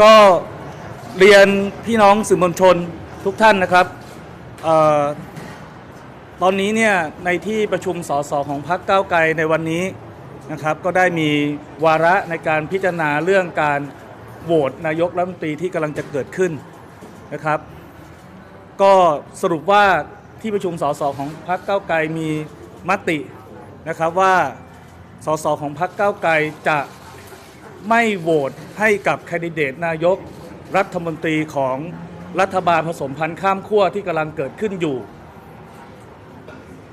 ก็เรียนพี่น้องสื่อมวลชนทุกท่านนะครับออตอนนี้เนี่ยในที่ประชุมสสของพรรคก้าวไกลในวันนี้นะครับ ก็ได้มีวาระในการพิจารณาเรื่องการโหวตนายกรัฐมนตรีที่กำลังจะเกิดขึ้นนะครับ ก็สรุปว่าที่ประชุมสสของพรรคก้าวไกลมีมตินะครับว่าสสของพรรคก้าวไกลจะ ไม่โหวตให้กับแคนดิเดตนายกรัฐมนตรีของรัฐบาลผสมพันธ์ข้ามขั้วที่กำลังเกิดขึ้นอยู่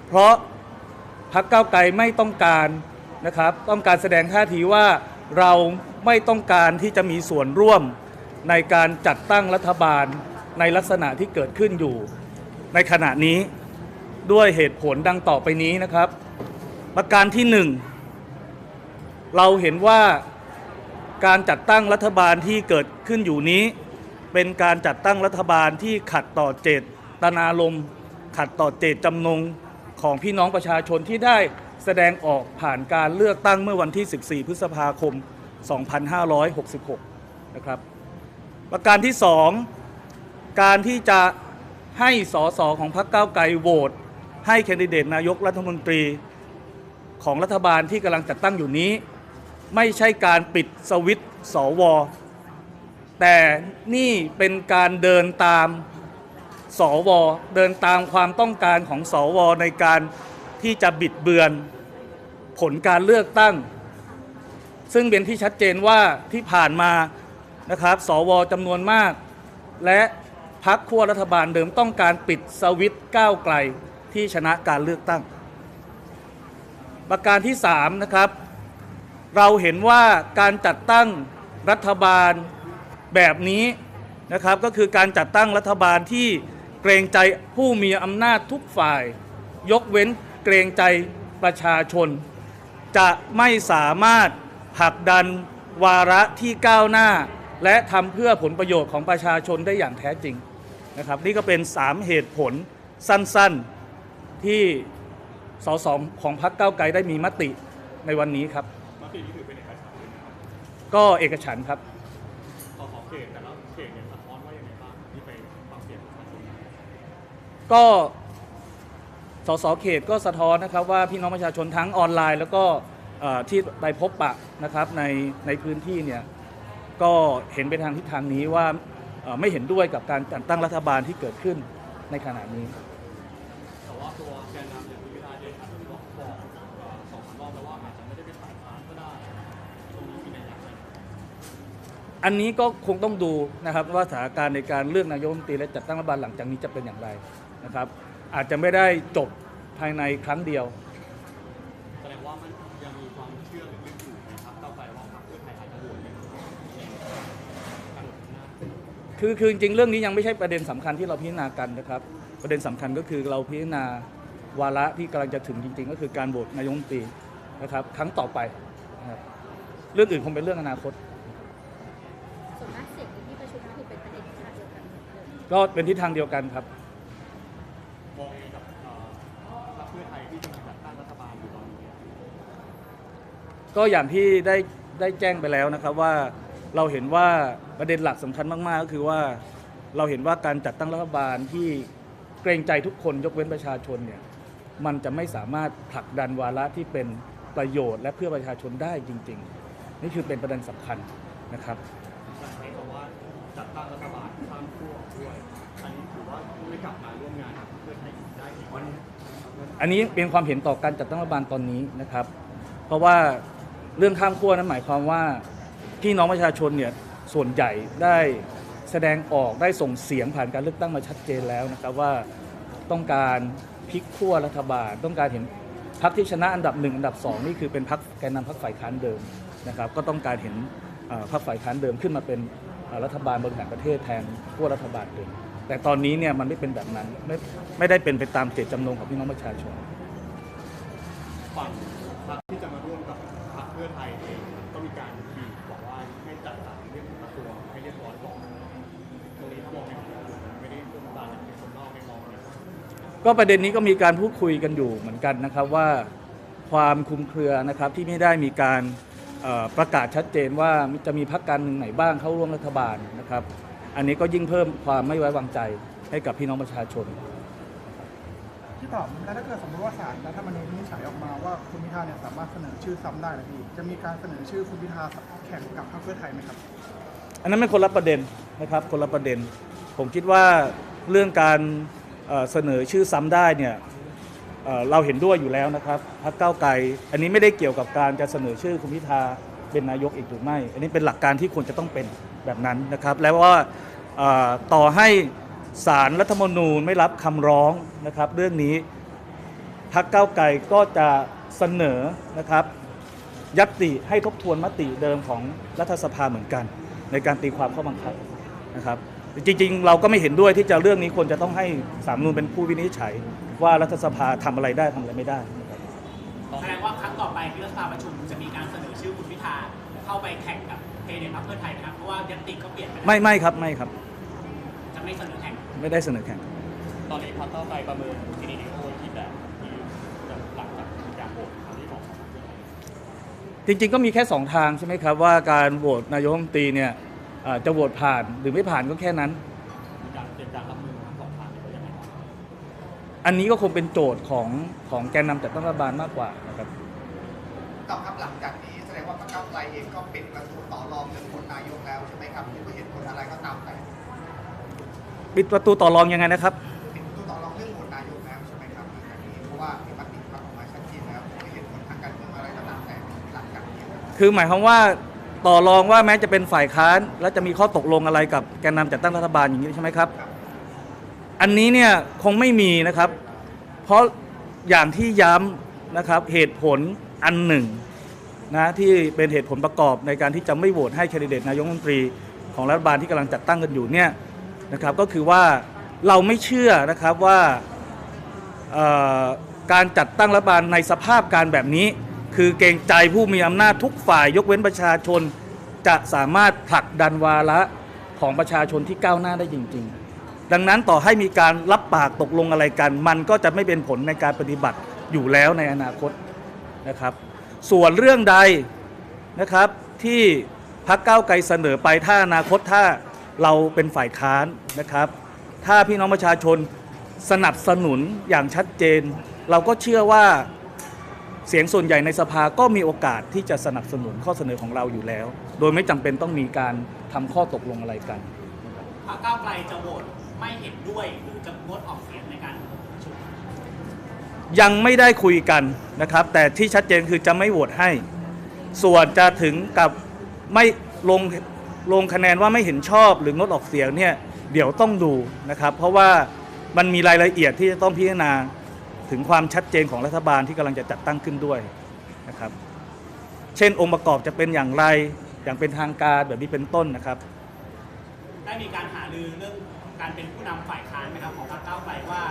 เพราะพรรคก้าวไกลไม่ต้องการนะครับ ต้องการแสดงท่าทีว่าเราไม่ต้องการที่จะมีส่วนร่วมในการจัดตั้งรัฐบาลในลักษณะที่เกิดขึ้นอยู่ ในขณะนี้ด้วยเหตุผลดังต่อไปนี้นะครับ ประการที่หนึ่งเราเห็นว่า การจัดตั้งรัฐบาลที่เกิดขึ้นอยู่นี้ เป็นการจัดตั้งรัฐบาลที่ขัดต่อเจตนารมณ์ขัดต่อเจตจำนงของพี่น้องประชาชนที่ได้แสดงออกผ่านการเลือกตั้งเมื่อวันที่ 14 พฤษภาคม 2566 นะครับ ประการที่ 2 การที่จะให้สสของพรรคก้าวไกลโหวตให้แคนดิเดตนายกรัฐมนตรีของรัฐบาลที่กำลังจัดตั้งอยู่นี้ ไม่ใช่การปิดสวิต์สว แต่นี่เป็นการเดินตามสว เดินตามความต้องการของสว ในการที่จะบิดเบือนผลการเลือกตั้ง ซึ่งเป็นที่ชัดเจนว่าที่ผ่านมานะครับ สวจำนวนมาก และพักขั้วรัฐบาลเดิมต้องการปิดสวิต์ก้าวไกลที่ชนะการเลือกตั้ง ประการที่ 3 นะครับ เราเห็นว่าการจัดตั้งรัฐบาลแบบนี้นะครับก็คือการจัดตั้งรัฐบาลที่เกรงใจผู้มีอำนาจทุกฝ่าย ยกเว้นเกรงใจประชาชน จะไม่สามารถผลักดันวาระที่ก้าวหน้า และทำเพื่อผลประโยชน์ของประชาชนได้อย่างแท้จริงนะครับนี่ก็เป็น 3 เหตุผลสั้นๆที่สสของพรรคก้าวไกลได้มีมติในวันนี้ครับ มตินี้ถือเป็นเอกฉันท์เลยนะครับก็เอกฉันท์ครับสสเขตแต่ละเขตเนี่ยสะท้อนว่ายังไงบ้างที่ไปฟังเสียงประชาชนก็สสเขตก็สะท้อนนะครับว่าพี่น้องประชาชนทั้งออนไลน์ แล้วก็เอ่อที่ไปพบปะนะครับในในพื้นที่เนี่ยก็เห็นไปทางทิศทางนี้ว่าเอ่อไม่เห็นด้วยกับการจัดตั้งรัฐบาลที่เกิดขึ้นในขณะนี้ อันนี้ก็คงต้องดูนะครับว่าสถานการณ์ในการเลือกนายกรัฐมนตรีและจัดตั้งรัฐบาลหลังจากนี้จะเป็นอย่างไรนะครับ อาจจะไม่ได้จบภายในครั้งเดียว แสดงว่ามันยังมีความเชื่อหรือลึกอยู่นะครับก้าวไกลว่าพรรคเพื่อไทยอาจจะโหวตเป็นการหวตข้างหน้าคือคือจริงๆเรื่องนี้ยังไม่ใช่ประเด็นสำคัญที่เราพิจารณากันนะครับ ประเด็นสำคัญก็คือเราพิจารณาวาระที่กำลังจะถึงจริง ๆ ก็คือการโหวตนายกรัฐมนตรีนะครับ ครั้งต่อไปนะครับเรื่องอื่นคงเป็นเรื่องอนาคต ก็เป็นทิศทางเดียวกันครับ มองเองกับเอ่อพรรคเพื่อไทยที่กำลังจัดตั้งรัฐบาลอยู่ตอนนี้ก็อย่างที่ได้ได้แจ้งไปแล้วนะครับว่าเราเห็นว่าประเด็นหลักสำคัญมาก ๆ ก็คือว่าเราเห็นว่าการจัดตั้งรัฐบาลที่เกรงใจทุกคนยกเว้นประชาชนเนี่ยมันจะไม่สามารถผลักดันวาระที่เป็นประโยชน์และเพื่อประชาชนได้จริง ๆ นี่คือเป็นประเด็นสำคัญนะครับใช้คำว่าจัดตั้งรัฐบาลข้ามขั้วด้วย อันนี้ถือว่า ไม่กลับมาร่วมงานกับเพื่อไทยได้อีกวันอันนี้เป็นความเห็นต่อการจัดตั้งรัฐบาลตอนนี้นะครับ เพราะว่าเรื่องข้ามขั้วนั้นหมายความว่าพี่น้องประชาชนเนี่ยส่วนใหญ่ได้แสดงออกได้ส่งเสียงผ่านการเลือกตั้งมาชัดเจนแล้วนะครับว่าต้องการพลิกขั้วรัฐบาล ต้องการเห็นพรรคที่ชนะอันดับหนึ่งอันดับสองนี่คือเป็นพรรคแกนนำพรรคฝ่ายค้านเดิมนะครับ ก็ต้องการเห็นพรรคฝ่ายค้านเดิมขึ้นมาเป็นรัฐบาลบริหารประเทศแทนขั้วรัฐบาลเดิม แต่ตอนนี้เนี่ยมันไม่เป็นแบบนั้นไม่ไม่ได้เป็นไปตามเจตจำนงของพี่น้องประชาชน ฝั่งพรรคที่จะมาร่วมกับพรรคเพื่อไทยเองก็มีการบีบบอกว่าให้จัดสรรเรื่องกระทรวให้เรียบร้อยก่อนตรงนี้ถ้ามองในมุมไม่ได้ร่วมตามในคนนอกไม่มองเนี่ยก็ประเด็นนี้ก็มีการพูดคุยกันอยู่เหมือนกันนะครับว่าความคลุมเครือนะครับที่ไม่ได้มีการประกาศชัดเจนว่าจะมีพรรคการเมืองไหนบ้างเข้าร่วมรัฐบาลนะครับ อันนี้ก็ยิ่งเพิ่มความไม่ไว้วางใจให้กับพี่น้องประชาชนพี่ตอบแล้วถ้าเกิดสมมติว่าศาลรัฐธรรมนูญวินิจฉัยออกมาว่าคุณพิธาเนี่ยสามารถเสนอชื่อซ้ำได้นะพี่จะมีการเสนอชื่อคุณพิธาแข่งกับพรรคเพื่อไทยไหมครับ อันนั้นเป็นคนละประเด็นนะครับคนละประเด็น ผมคิดว่าเรื่องการเอ่อเสนอชื่อซ้ำได้เนี่ยเอ่อเราเห็นด้วยอยู่แล้วนะครับพรรคก้าวไกลอันนี้ไม่ได้เกี่ยวกับการจะเสนอชื่อคุณพิธาเป็นนายกอีกหรือไม่ อันนี้เป็นหลักการที่ควรจะต้องเป็นแบบนั้นนะครับ แล้วว่าเอ่อ ต่อให้สารรัฐธรรมนูญไม่รับคำร้องนะครับเรื่องนี้พรรคก้าวไกลก็จะเสนอนะครับยัตติให้ทบทวนมติเดิมของรัฐสภาเหมือนกัน ในการตีความข้อบังคับนะครับจริงๆ เราก็ไม่เห็นด้วยที่จะเรื่องนี้ควรจะต้องให้สามนูนเป็นผู้วินิจฉัย ว่ารัฐสภาทำอะไรได้ทำอะไรไม่ได้นะครับแสดงว่าครั้งต่อไปที่รัฐสภาประชุมจะมีการเสนอชื่อคุณพิธาเข้าไปแข่งกับเพเดพรรคเพื่อไทยนะครับเพราะว่ายตติก็เปลี่ยนไปแล้วไม่ไม่ครับไม่ครับจะ ไม่เสนอแข่งไม่ได้เสนอแข่ง ตอนนี้พรรคก้าวไกลประเมินซีนีโอที่แบบที่หลังจากการโหวตครั้งที่สองจริงๆก็มีแค่ 2 ทางใช่ไหมครับ ว่าการโหวตนายกรัฐมนตรีเนี่ยอ่าจะโหวตผ่านหรือไม่ผ่านก็แค่นั้น มีการเตรียมการรับมือทั้งสองทางนี้เป็นยังไงบ้างอันนี้ก็คงเป็นโจทย์ของของแกนนำจัดตั้งรัฐบาลมากกว่านะครับต่อครับหลังจากนี้แสดงว่าพรรคก้าวไกลเองก็ปิดประตูต่อรองเรื่องคนนายกแล้วใช่ไหมครับหรือว่าเหตุผลอะไรก็ตามแต่ ปิดประตูต่อรองยังไงนะครับปิดประตูต่อรองเรื่องโหวตนายกแล้วใช่ไหมครับหลังจากนี้เพราะว่ามีมติพักออกมาชัดเจนแล้วไม่เหตุผลทางการเมืองอะไรก็ตามแต่หลังจากนี้ครับคือหมายความว่าต่อรองว่าแม้จะเป็นฝ่ายค้าน แล้วจะมีข้อตกลงอะไรกับแกนนำจัดตั้งรัฐบาลอย่างนี้ใช่ไหมครับ อันนี้เนี่ยคงไม่มีนะครับ เพราะอย่างที่ย้ำนะครับเหตุผลอันหนึ่งนะที่เป็นเหตุผลประกอบในการที่จะไม่โหวตให้แคนดิเดตนายกรัฐมนตรีของรัฐบาลที่กำลังจัดตั้งกันอยู่เนี่ย นะครับก็คือว่าเราไม่เชื่อนะครับว่าการจัดตั้งรัฐบาลในสภาพการแบบนี้ คือเกรงใจผู้มีอำนาจทุกฝ่ายยกเว้นประชาชน จะสามารถผลักดันวาระของประชาชนที่ก้าวหน้าได้จริง ๆ ดังนั้นต่อให้มีการรับปากตกลงอะไรกัน มันก็จะไม่เป็นผลในการปฏิบัติอยู่แล้วในอนาคตนะครับ ส่วนเรื่องใดนะครับที่พรรคก้าไกลเสนอไปถ้าอนาคตถ้า เราเป็นฝ่ายค้านนะครับ ถ้าพี่น้องประชาชนสนับสนุนอย่างชัดเจน เราก็เชื่อว่าเสียงส่วนใหญ่ในสภาก็มีโอกาสที่จะสนับสนุนข้อเสนอของเราอยู่แล้ว โดยไม่จำเป็นต้องมีการทำข้อตกลงอะไรกันพรรคก้าวไกลจะโหวตไม่เห็นด้วยหรือจะงดออกเสียงในการประชุมยังไม่ได้คุยกันนะครับ แต่ที่ชัดเจนคือจะไม่โหวตให้ ส่วนจะถึงกับไม่ลง ลงคะแนนว่าไม่เห็นชอบหรืองดออกเสียงเนี่ยเดี๋ยวต้องดูนะครับ เพราะว่ามันมีรายละเอียดที่จะต้องพิจารณาถึงความชัดเจนของรัฐบาลที่กำลังจะจัดตั้งขึ้นด้วยนะครับ เช่นองค์ประกอบจะเป็นอย่างไรอย่างเป็นทางการแบบนี้เป็นต้นนะครับ ได้มีการหารือเรื่องการเป็นผู้นำฝ่ายค้านไหมครับของพรรคก้าวไกลว่า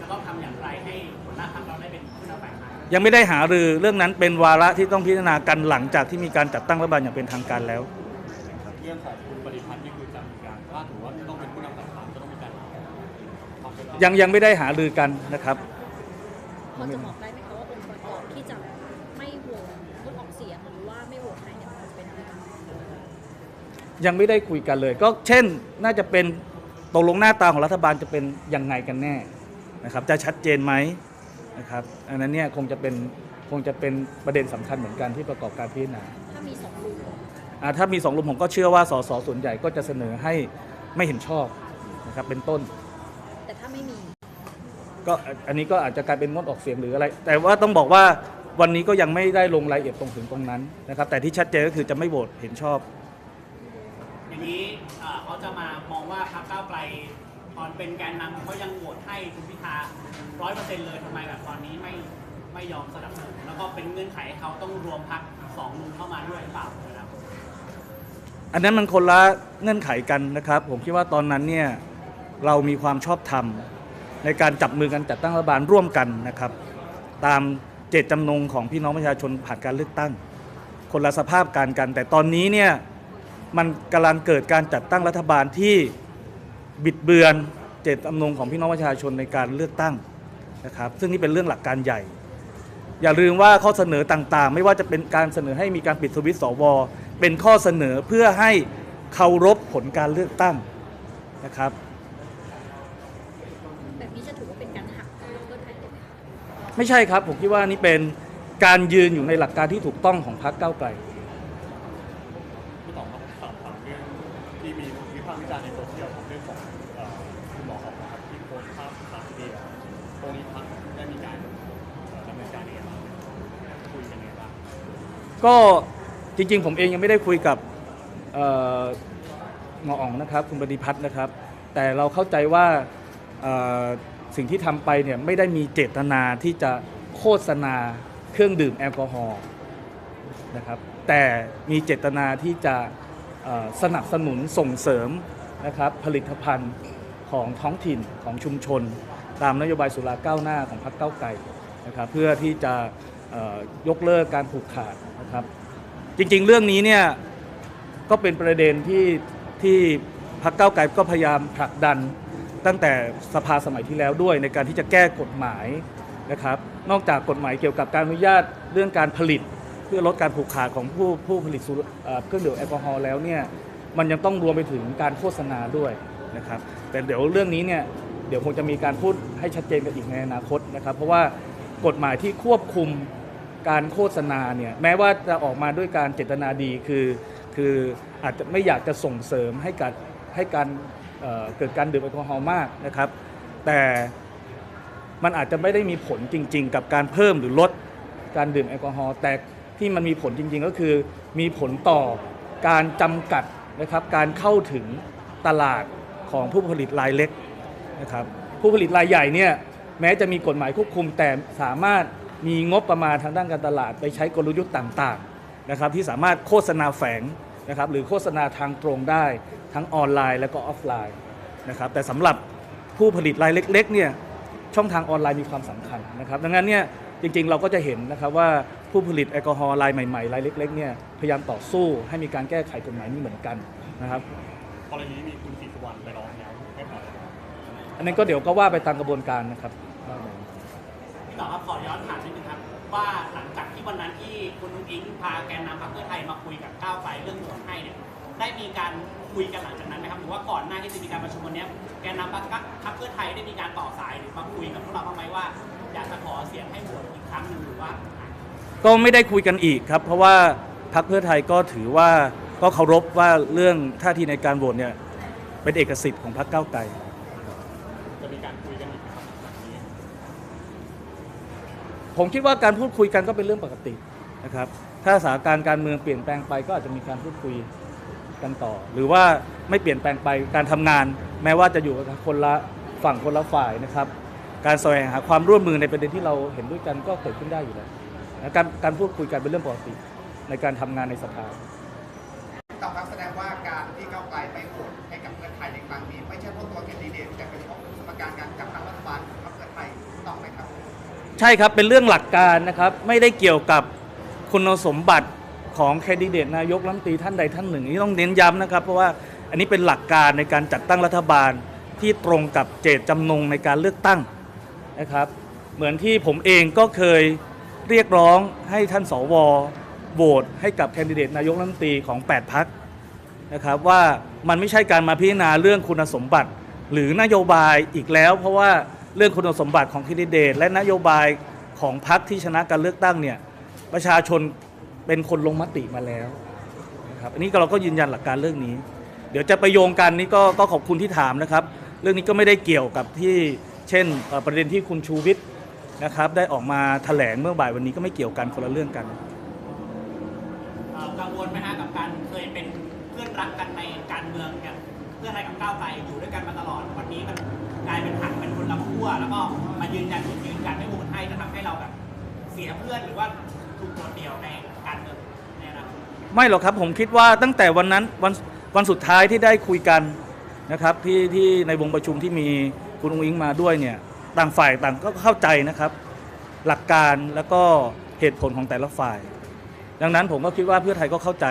จะต้องทำอย่างไรให้หัวหน้าพรรคเราได้เป็นผู้นำฝ่ายค้าน ยังไม่ได้หารือเรื่องนั้นเป็นวาระที่ต้องพิจารณากันหลังจากที่มีการจัดตั้งรัฐบาลอย่างเป็นทางการแล้ว เรื่องของคุณปริพันธ์นี่คือจะมีการถ้าถือว่าต้องเป็นผู้นำฝ่ายค้านจะต้องมีการความเป็นยังยังไม่ได้หารือกันนะครับ พอจะบอกได้ไหมคะว่าองค์ประกอบที่จะไม่โหวตงดออกเสียงหรือว่าไม่โหวตให้เนี่ยมันจะเป็นอะไรบ้างยังไม่ได้คุยกันเลย ก็เช่นน่าจะเป็นตกลงหน้าตาของรัฐบาลจะเป็นยังไงกันแน่นะครับ จะชัดเจนไหมนะครับอันนั้นเนี่ยคงจะเป็นคงจะเป็นประเด็นสำคัญเหมือนกันที่ประกอบการพิจารณา ถ้ามีสองลุงอ่า ถ้ามีสองลุมผมก็เชื่อว่าสสส่วนใหญ่ก็จะเสนอให้ไม่เห็นชอบนะครับเป็นต้น แต่ถ้าไม่มี ก็อันนี้ก็อาจจะกลายเป็นงดออกเสียงหรืออะไร แต่ว่าต้องบอกว่าวันนี้ก็ยังไม่ได้ลงรายละเอียดตรงถึงตรงนั้นนะครับ แต่ที่ชัดเจนก็คือจะไม่โหวตเห็นชอบ อย่างนี้เอ่อเขาจะมามองว่าพรรคก้าวไกลตอนเป็นแกนนำเขายังโหวตให้คุณพิธาร้อยเปอร์เซ็นต์เลยทำไมแบบตอนนี้ไม่ไม่ยอมสนับสนุนแล้วก็เป็นเงื่อนไขให้เขาต้องรวมพรรคสองลุงเข้ามาด้วยหรือเปล่านะครับ อันนั้นมันคนละเงื่อนไขกันนะครับ ผมคิดว่าตอนนั้นเนี่ยเรามีความชอบธรรมในการจับมือกันจัดตั้งรัฐบาลร่วมกันนะครับ ตามเจตจำนงของพี่น้องประชาชนผ่านการเลือกตั้ง คนละสภาพการกัน แต่ตอนนี้เนี่ยมันกำลังเกิดการจัดตั้งรัฐบาลที่บิดเบือนเจตจำนงของพี่น้องประชาชนในการเลือกตั้งนะครับ ซึ่งนี่เป็นเรื่องหลักการใหญ่ อย่าลืมว่าข้อเสนอต่างๆ ไม่ว่าจะเป็นการเสนอให้มีการปิดสวิตช์สว เป็นข้อเสนอเพื่อให้เคารพผลการเลือกตั้งนะครับ แบบนี้จะถือว่าเป็นการหักกับเพื่อไทยได้ไหมคะไม่ใช่ครับ ผมคิดว่านี่เป็นการยืนอยู่ในหลักการที่ถูกต้องของพรรคก้าวไกล พี่ต๋องครับถามถามเรื่องที่มีวิพากษ์วิจารณ์ในโซเชียลครับเรื่องของเอ่อคุณหมอของนะครับที่โพสต์ภาพสารคดีอะตรงนี้พักได้มีการเอ่อดำเนินการยังไงบ้างคุยกันยังไงบ้าง ก็ จริง ๆ ผมเองยังไม่ได้คุยกับหมออ๋องนะครับ คุณปฏิพัฒน์นะครับ แต่เราเข้าใจว่าสิ่งที่ทำไปเนี่ยไม่ได้มีเจตนาที่จะโฆษณาเครื่องดื่มแอลกอฮอล์นะครับ แต่มีเจตนาที่จะสนับสนุนส่งเสริมนะครับผลิตภัณฑ์ของท้องถิ่นของชุมชน ตามนโยบายสุราก้าวหน้าของพรรคเก้าวไกลนะครับเพื่อที่จะยกเลิกการผูกขาดนะครับ จริง ๆ เรื่องนี้เนี่ยก็เป็นประเด็นที่ที่พรรคเก้าวไกลก็พยายามผลักดันตั้งแต่สภาสมัยที่แล้วด้วยในการที่จะแก้กฎหมายนะครับ นอกจากกฎหมายเกี่ยวกับการอนุญาตเรื่องการผลิต เพื่อลดการผูกขาดของผู้ผู้ผลิตเอ่อเครื่องดื่มแอลกอฮอล์แล้วเนี่ยมันยังต้องรวมไปถึงการโฆษณาด้วยนะครับ แต่เดี๋ยวเรื่องนี้เนี่ยเดี๋ยวคงจะมีการพูดให้ชัดเจนกันอีกในอนาคตนะครับ เพราะว่ากฎหมายที่ควบคุม การโฆษณาเนี่ยแม้ว่าจะออกมาด้วยการเจตนาดีคือคืออาจจะไม่อยากจะส่งเสริมให้การให้การเเกิดการดื่มแอลกอฮอล์มากนะครับ แต่มันอาจจะไม่ได้มีผลจริง ๆ กับการเพิ่มหรือลดการดื่มแอลกอฮอล์แต่ที่มันมีผลจริง ๆ ก็คือมีผลต่อการจำกัดนะครับการเข้าถึงตลาดของผู้ผลิตรายเล็กนะครับผู้ผลิตรายใหญ่เนี่ยแม้จะมีกฎหมายควบคุมแต่สามารถ มีงบประมาณทางด้านการตลาด ไปใช้กลยุทธ์ต่างๆนะครับที่สามารถโฆษณาแฝงนะครับหรือโฆษณาทางตรงได้ทั้งออนไลน์และก็ออฟไลน์นะครับแต่สำหรับผู้ผลิตรายเล็กๆเนี่ยช่องทางออนไลน์มีความสำคัญนะครับดังนั้นเนี่ยจริงๆ เราก็จะเห็นนะครับว่าผู้ผลิตแอลกอฮอล์รายใหม่ๆรายเล็กๆเนี่ยพยายามต่อสู้ให้มีการแก้ไขกฎหมายนี้เหมือนกันนะครับกรณีนี้มีคุณศรีสุวรรณไปร้องแล้วไม่พออันนั้นก็เดี๋ยวก็ว่าไปตามกระบวนการนะครับ พี่ต่อครับขอย้อนถามนิดนึงครับ ว่าหลังจากที่วันนั้นที่คุณนุ้งอิงพาแกนนำพรรคเพื่อไทยมาคุยกับก้าวไกลเรื่องโหวตให้เนี่ยได้มีการคุยกันหลังจากนั้นไหมครับหรือว่าก่อนหน้าที่จะมีการประชุมวันเนี้ยแกนนำพรรคพรรคเพื่อไทยได้มีการต่อสายหรือมาคุยกับพวกเราบ้างไหมว่า อยากจะขอเสียงให้โหวตอีกครั้งหนึ่งหรือว่า ก็ไม่ได้คุยกันอีกครับ เพราะว่าพรรคเพื่อไทยก็ถือว่าก็เคารพว่าเรื่องท่าทีในการโหวตเนี่ยเป็นเอกสิทธิ์ของพรรคก้าวไกล จะมีการคุยกันอีกไหมครับหลังนี้ ผมคิดว่าการพูดคุยกันก็เป็นเรื่องปกตินะครับ ถ้าสถานการณ์การเมืองเปลี่ยนแปลงไปก็อาจจะมีการพูดคุยกันต่อ หรือว่าไม่เปลี่ยนแปลงไปการทำงาน แม้ว่าจะอยู่กันคนละฝั่งคนละฝ่ายนะครับ การแสวงหาความร่วมมือในประเด็นที่เราเห็นด้วยกันก็เกิดขึ้นได้อยู่แล้วการการพูดคุยกันเป็นเรื่องปกติในการทำงานในสภา ช่ครับ เป็นเรื่องหลักการนะครับ ไม่ได้เกี่ยวกับคุณสมบัติของแคนดิเดตนายกรัฐมนตรีท่านใดท่านหนึ่งนี่ต้องเน้นย้ำนะครับ เพราะว่าอันนี้เป็นหลักการในการจัดตั้งรัฐบาลที่ตรงกับเจตจำนงในการเลือกตั้งนะครับ เหมือนที่ผมเองก็เคยเรียกร้องให้ท่านสวโหวตให้กับแคนดิเดตนายกรัฐมนตรีของ 8พักนะครับว่ามันไม่ใช่การมาพิจารณาเรื่องคุณสมบัติ หรือนโยบายอีกแล้ว เพราะว่า เรื่องคุณสมบัติของคนดิเดต และนโยบายของพรรคที่ชนะการเลือกตั้งเนี่ยประชาชนเป็นคนลงมติมาแล้วนะครับอันนี้เราก็ยืนยันหลักการเรื่องนี้ เดี๋ยวจะไปโยงกันนี่ก็ก็ขอบคุณที่ถามนะครับ เรื่องนี้ก็ไม่ได้เกี่ยวกับที่เช่นประเด็นที่คุณชูวิทย์นะครับได้ออกมาแถลงเมื่อบ่ายวันนี้ก็ไม่เกี่ยวกันคนละเรื่องกันกังวลไหมฮะกับการเคยเป็นเพื่อนรักกันในการเมืองกันเพื่อไทยกับก้าวไกลอยู่ด้วยกันมาตลอดวันนี้มันกลายเป็นหักเป็นคนละขั้ ว แล้วก็มายืนยันจุดยืนกันไม่โหวตให้จะทำให้เราแบบเสียเพื่อนหรือว่าถูกโดดเดี่ยวในการเมืองในอนาคตไม่หรอกครับผมคิดว่าตั้งแต่วันนั้นวันวันสุดท้ายที่ได้คุยกันนะครับที่ที่ในวงประชุมที่มีคุณอุ้งอิงมาด้วยเนี่ยต่างฝ่ายต่างก็เข้าใจนะครับ หลักการแล้วก็เหตุผลของแต่ละฝ่าย ดังนั้นผมก็คิดว่าเพื่อไทยก็เข้าใจ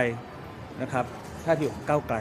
นะครับท่าทีของก้าวไกล